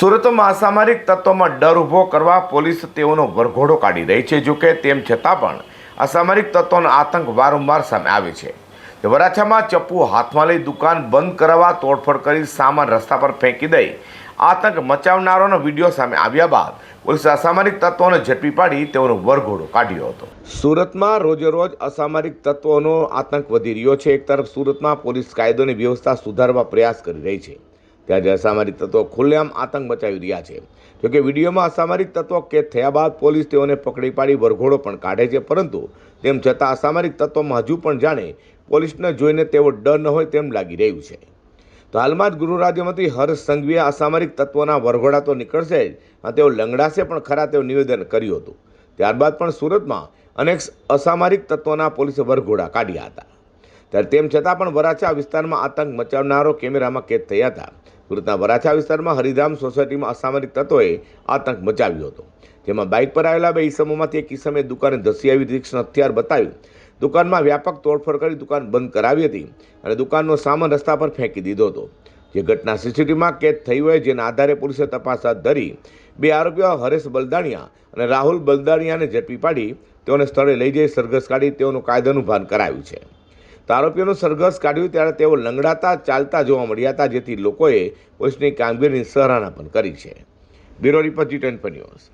સુરતમાં અસામરિક તત્વોમાં ડર ઊભો કરવા પોલીસ તેઓનો વરઘોડો કાઢી રહી છે, જોકે તેમ છતાં પણ અસામરિક તત્વોનો આતંક વારંવાર સામે આવે છે. વરાછામાં ચપ્પુ હાથમાં લઈ દુકાન બંધ કરાવવા તોડફોડ કરી સામાન રસ્તા પર ફેંકી દઈ આતંક મચાવનારોનો વીડિયો સામે આવ્યા બાદ પોલીસે અસામરિક તત્વોને ઝડપી પાડી તેઓનો વરઘોડો કાઢ્યો હતો. સુરતમાં રોજે રોજ અસામરિક તત્વોનો આતંક વધી રહ્યો છે. એક તરફ સુરતમાં પોલીસ કાયદોની વ્યવસ્થા સુધારવા પ્રયાસ કરી રહી છે. ત્યારે જે અસામરિક તત્વો ખુલ્લેઆમ આતંક મચાવી રહ્યા છે. જોકે વિડીયોમાં અસામરિક તત્વો કેદ થયા બાદ પોલીસ તેઓને પકડી પાડી વરઘોડો પણ કાઢે છે, પરંતુ તેમ છતાં અસામરિક તત્વોમાં હજુ પણ જાણે પોલીસને જોઈને તેઓ ડર ન હોય તેમ લાગી રહ્યું છે. તો હાલમાં જ ગૃહ રાજ્યમંત્રી હર્ષ સંઘવીએ અસામરિક તત્વોના વરઘોડા તો નીકળશે જ અને તેઓ લંગડાશે પણ ખરા તેવું નિવેદન કર્યું હતું. ત્યારબાદ પણ સુરતમાં અનેક અસામરિક તત્વોના પોલીસે વરઘોડા કાઢ્યા હતા. તેમ છતાં પણ વરાછા વિસ્તારમાં આતંક મચાવનારો કેમેરામાં કેદ થયા હતા. સુરતના વરાછા વિસ્તારમાં હરિધામ સોસાયટીમાં અસામરિક તત્વોએ આતંક મચાવ્યો હતો. જેમાં બાઇક પર આવેલા બે ઇસમોમાંથી એક ઇસમે દુકાને ધસી આવી તીક્ષ્ણ હથિયાર બતાવી દુકાનમાં વ્યાપક તોડફોડ કરી દુકાન બંધ કરાવી હતી અને દુકાનનો સામાન રસ્તા પર ફેંકી દીધો હતો. જે ઘટના સીસીટીવીમાં કેદ થઈ હોય જેના આધારે પોલીસે તપાસ હાથ ધરી બે આરોપીઓ હરેશ બલદાણિયા અને રાહુલ બલદાણિયાને ઝડપી પાડી તેઓને સ્થળે લઈ જઈ સરઘસ કાઢી તેઓનું કાયદાનું ભાન કરાવ્યું છે. તો આરોપીઓનું સરઘસ કાઢ્યું ત્યારે તેઓ લંગડાતા, ચાલતા જોવા મળ્યા હતા, જેથી લોકોએ પોલીસની કામગીરીની સરાહના પણ કરી છે. Bureau report G twenty news.